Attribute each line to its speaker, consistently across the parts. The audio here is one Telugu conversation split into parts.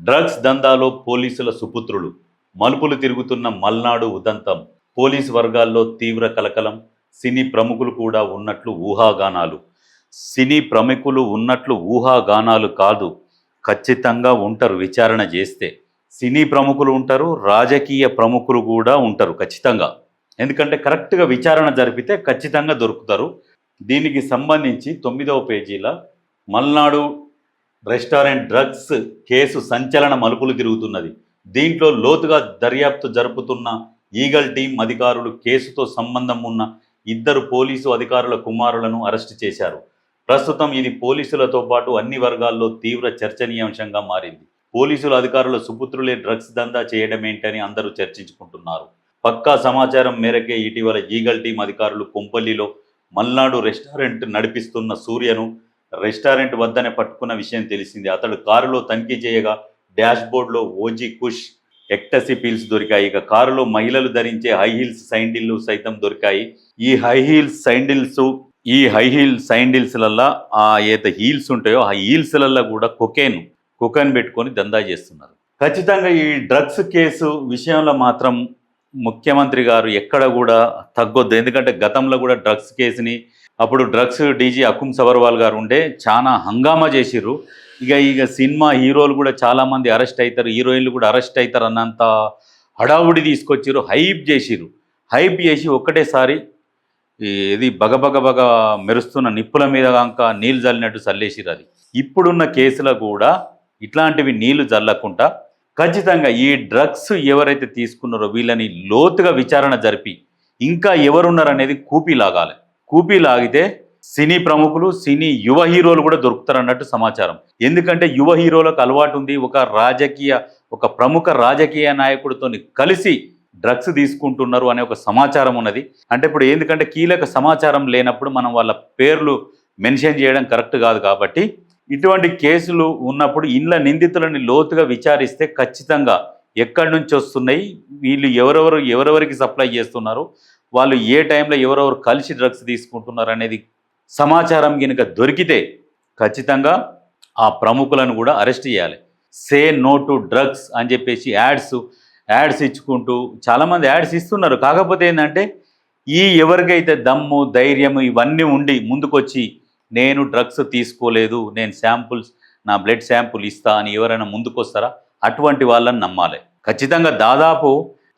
Speaker 1: డ్రగ్స్ దందాలో పోలీసుల సుపుత్రులు. మలుపులు తిరుగుతున్న మల్నాడు ఉదంతం. పోలీస్ వర్గాల్లో తీవ్ర కలకలం. సినీ ప్రముఖులు కూడా ఉన్నట్లు ఊహాగానాలు. సినీ ప్రముఖులు ఉన్నట్లు ఊహాగానాలు కాదు. ఖచ్చితంగా ఉంటారు విచారణ చేస్తే. సినీ ప్రముఖులు ఉంటారు రాజకీయ ప్రముఖులు కూడా ఉంటారు ఖచ్చితంగా. ఎందుకంటే కరెక్ట్గా విచారణ జరిపితే ఖచ్చితంగా దొరుకుతారు. దీనికి సంబంధించి తొమ్మిదవ పేజీల మల్నాడు రెస్టారెంట్ డ్రగ్స్ కేసు సంచలన మలుపులు తిరుగుతున్నది. దీంట్లో లోతుగా దర్యాప్తు జరుపుతున్న ఈగల్ టీం అధికారులు కేసుతో సంబంధం ఉన్న ఇద్దరు పోలీసు అధికారుల కుమారులను అరెస్టు చేశారు. ప్రస్తుతం ఇది పోలీసులతో పాటు అన్ని వర్గాల్లో తీవ్ర చర్చనీయాంశంగా మారింది. పోలీసుల అధికారుల సుపుత్రులే డ్రగ్స్ దందా చేయడమేంటని అందరూ చర్చించుకుంటున్నారు. పక్కా సమాచారం మేరకే ఇటీవల ఈగల్ టీం అధికారులు కొంపల్లిలో మల్నాడు రెస్టారెంట్ నడిపిస్తున్న సూర్యను రెస్టారెంట్ వద్దనే పట్టుకున్న విషయం తెలిసింది. అతడు కారులో తనిఖీ చేయగా డాష్ బోర్డులో ఓజీ కుష్ ఎక్టసీ పీల్స్ దొరికాయి. ఇక కారులో మహిళలు ధరించే హై హీల్స్ సైండిల్లు సైతం దొరికాయి. ఈ హై హీల్స్ సైండిల్స్ ఈ హై హీల్ సైండిల్స్లల్లా ఆ ఏదైతే హీల్స్ ఉంటాయో ఆ హీల్స్లల్లా కూడా కొకేన్ కొకేన్ పెట్టుకొని దందా చేస్తున్నారు. ఖచ్చితంగా ఈ డ్రగ్స్ కేసు విషయంలో మాత్రం ముఖ్యమంత్రి గారు ఎక్కడ కూడా తగ్గొద్దు. ఎందుకంటే గతంలో కూడా డ్రగ్స్ కేసుని అప్పుడు డ్రగ్స్ డీజీ అకుమ్ సబర్వాల్ గారు ఉండే చాలా హంగామా చేసిర్రు. ఇక ఇక సినిమా హీరోలు కూడా చాలామంది అరెస్ట్ అవుతారు హీరోయిన్లు కూడా అరెస్ట్ అవుతారు అన్నంత హడావుడి తీసుకొచ్చిర్రు హైప్ చేసిర్రు. హైప్ చేసి ఒక్కటేసారి ఇది బగబగ బగ మెరుస్తున్న నిప్పుల మీద కాక నీళ్ళు చల్లినట్టు చల్లేసిర్రు అది. ఇప్పుడున్న కేసులో కూడా ఇట్లాంటివి నీళ్ళు చల్లకుండా ఖచ్చితంగా ఈ డ్రగ్స్ ఎవరైతే తీసుకున్నారో వీళ్ళని లోతుగా విచారణ జరిపి ఇంకా ఎవరున్నారనేది కూపీ లాగాలి. కూపీ లాగితే సినీ ప్రముఖులు సినీ యువ హీరోలు కూడా దొరుకుతారన్నట్టు సమాచారం. ఎందుకంటే యువ హీరోలకు అలవాటు ఉంది ఒక రాజకీయ ఒక ప్రముఖ రాజకీయ నాయకుడితో కలిసి డ్రగ్స్ తీసుకుంటున్నారు అనే ఒక సమాచారం ఉన్నది. అంటే ఇప్పుడు ఎందుకంటే కీలక సమాచారం లేనప్పుడు మనం వాళ్ళ పేర్లు మెన్షన్ చేయడం కరెక్ట్ కాదు కాబట్టి ఇటువంటి కేసులు ఉన్నప్పుడు ఇండ్ల నిందితులని లోతుగా విచారిస్తే ఖచ్చితంగా ఎక్కడి నుంచి వస్తున్నాయి? వీళ్ళు ఎవరెవరు ఎవరెవరికి సప్లై చేస్తున్నారు? వాళ్ళు ఏ టైంలో ఎవరెవరు కలిసి డ్రగ్స్ తీసుకుంటున్నారు అనేది సమాచారం కనుక దొరికితే ఖచ్చితంగా ఆ ప్రముఖులను కూడా అరెస్ట్ చేయాలి. సే నో టు డ్రగ్స్ అని చెప్పేసి యాడ్స్ యాడ్స్ ఇచ్చుకుంటూ చాలామంది యాడ్స్ ఇస్తున్నారు. కాకపోతే ఏంటంటే ఈ ఎవరికైతే దమ్ము ధైర్యము ఇవన్నీ ఉండి ముందుకొచ్చి నేను డ్రగ్స్ తీసుకోలేదు నేను శాంపుల్స్ నా బ్లడ్ శాంపుల్ ఇస్తా అని ఎవరైనా ముందుకొస్తారా? అటువంటి వాళ్ళని నమ్మాలి. ఖచ్చితంగా దాదాపు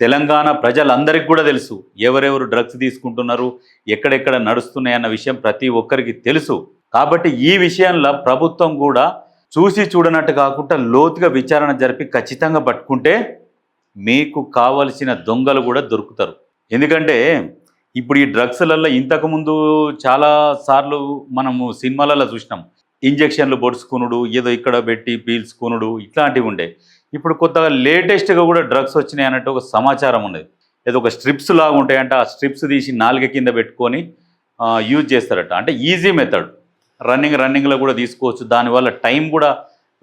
Speaker 1: తెలంగాణ ప్రజలందరికీ కూడా తెలుసు ఎవరెవరు డ్రగ్స్ తీసుకుంటున్నారు ఎక్కడెక్కడ నడుస్తున్నాయన్న విషయం ప్రతి ఒక్కరికి తెలుసు. కాబట్టి ఈ విషయంలో ప్రభుత్వం కూడా చూసి చూడనట్టు కాకుండా లోతుగా విచారణ జరిపి ఖచ్చితంగా పట్టుకుంటే మీకు కావలసిన దొంగలు కూడా దొరుకుతారు. ఎందుకంటే ఇప్పుడు ఈ డ్రగ్స్లలో ఇంతకుముందు చాలా సార్లు మనము సినిమాలలో చూసినాం. ఇంజక్షన్లు పొడుచుకునుడు ఏదో ఇక్కడ పెట్టి పీల్చుకునుడు ఇట్లాంటివి ఉండే. ఇప్పుడు కొత్తగా లేటెస్ట్గా కూడా డ్రగ్స్ వచ్చినాయి అన్నట్టు ఒక సమాచారం ఉన్నది ఏదో ఒక స్ట్రిప్స్ లాగా ఉంటాయంట ఆ స్ట్రిప్స్ తీసి నాలుగ కింద పెట్టుకొని యూజ్ చేస్తారట. అంటే ఈజీ మెథడ్. రన్నింగ్ రన్నింగ్లో కూడా తీసుకోవచ్చు. దానివల్ల టైం కూడా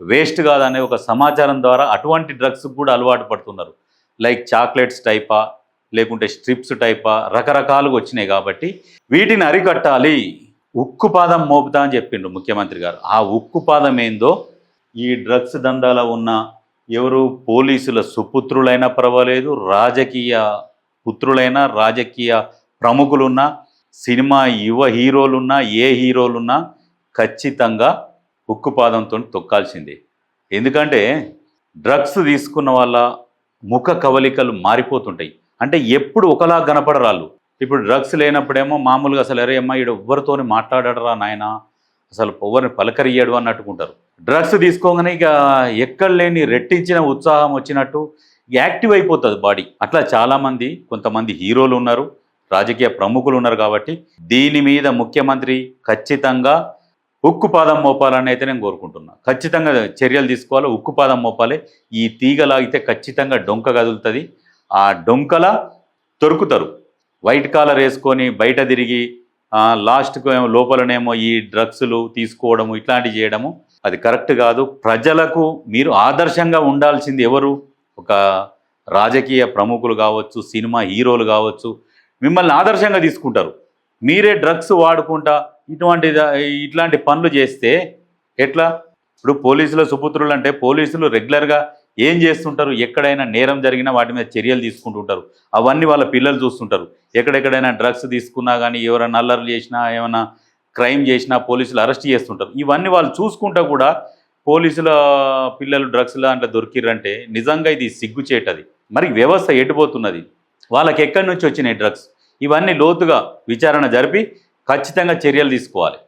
Speaker 1: వేస్ట్ కాదనే ఒక సమాచారం ద్వారా అటువంటి డ్రగ్స్ కూడా అలవాటు పడుతున్నారు. లైక్ చాక్లెట్స్ టైపా లేకుంటే స్ట్రిప్స్ టైపా రకరకాలుగా వచ్చినాయి కాబట్టి వీటిని అరికట్టాలి. ఉక్కు పాదం మోపుతా అని చెప్పిండు ముఖ్యమంత్రి గారు. ఆ ఉక్కు పాదం ఏందో ఈ డ్రగ్స్ దందాలో ఉన్న ఎవరు పోలీసుల సుపుత్రులైనా పర్వాలేదు రాజకీయ పుత్రులైనా రాజకీయ ప్రముఖులున్నా సినిమా యువ హీరోలున్నా ఏ హీరోలున్నా ఖచ్చితంగా ఉక్కుపాదంతో తొక్కాల్సిందే. ఎందుకంటే డ్రగ్స్ తీసుకున్న వాళ్ళ ముఖ కవలికలు మారిపోతుంటాయి. అంటే ఎప్పుడు ఒకలా కనపడరాళ్ళు. ఇప్పుడు డ్రగ్స్ లేనప్పుడేమో మామూలుగా అసలు అరే అమ్మ ఈడు ఎవ్వరితోని మాట్లాడరా నాయన? అసలు ఎవరిని పలకరియ్యాడు అన్నట్టుకుంటారు. డ్రగ్స్ తీసుకోగానే ఇక ఎక్కడ లేని రెట్టించిన ఉత్సాహం వచ్చినట్టు యాక్టివ్ అయిపోతుంది బాడీ. అట్లా చాలామంది కొంతమంది హీరోలు ఉన్నారు రాజకీయ ప్రముఖులు ఉన్నారు కాబట్టి దీని మీద ముఖ్యమంత్రి ఖచ్చితంగా ఉక్కుపాదం మోపాలని అయితే నేను కోరుకుంటున్నా. ఖచ్చితంగా చర్యలు తీసుకోవాలి ఉక్కుపాదం మోపాలి. ఈ తీగలాగితే ఖచ్చితంగా డొంక కదులుతుంది. ఆ డొంకల దొరుకుతారు వైట్ కాలర్ వేసుకొని బయట తిరిగి లాస్ట్కు ఏమో లోపలనేమో ఈ డ్రగ్స్లు తీసుకోవడము ఇట్లాంటివి చేయడము అది కరెక్ట్ కాదు. ప్రజలకు మీరు ఆదర్శంగా ఉండాల్సింది ఎవరు? ఒక రాజకీయ ప్రముఖులు కావచ్చు సినిమా హీరోలు కావచ్చు మిమ్మల్ని ఆదర్శంగా తీసుకుంటారు. మీరే డ్రగ్స్ వాడుకుంటా ఇటువంటి ఇట్లాంటి పనులు చేస్తే ఎట్లా? ఇప్పుడు పోలీసుల సుపుత్రులు అంటే పోలీసులు రెగ్యులర్గా ఏం చేస్తుంటారు? ఎక్కడైనా నేరం జరిగినా వాటి మీద చర్యలు తీసుకుంటుంటారు. అవన్నీ వాళ్ళ పిల్లలు చూస్తుంటారు. ఎక్కడెక్కడైనా డ్రగ్స్ తీసుకున్నా కానీ ఎవరైనా అల్లర్లు చేసినా ఏమైనా క్రైమ్ చేసినా పోలీసులు అరెస్ట్ చేస్తుంటారు. ఇవన్నీ వాళ్ళు చూసుకుంటా కూడా పోలీసుల పిల్లలు డ్రగ్స్ దాంట్లో దొరికిర్రంటే నిజంగా ఇది సిగ్గుచేటది మరి వ్యవస్థ ఎటుపోతున్నది వాళ్ళకి ఎక్కడి నుంచి వచ్చినాయి డ్రగ్స్? ఇవన్నీ లోతుగా విచారణ జరిపి ఖచ్చితంగా చర్యలు తీసుకోవాలి.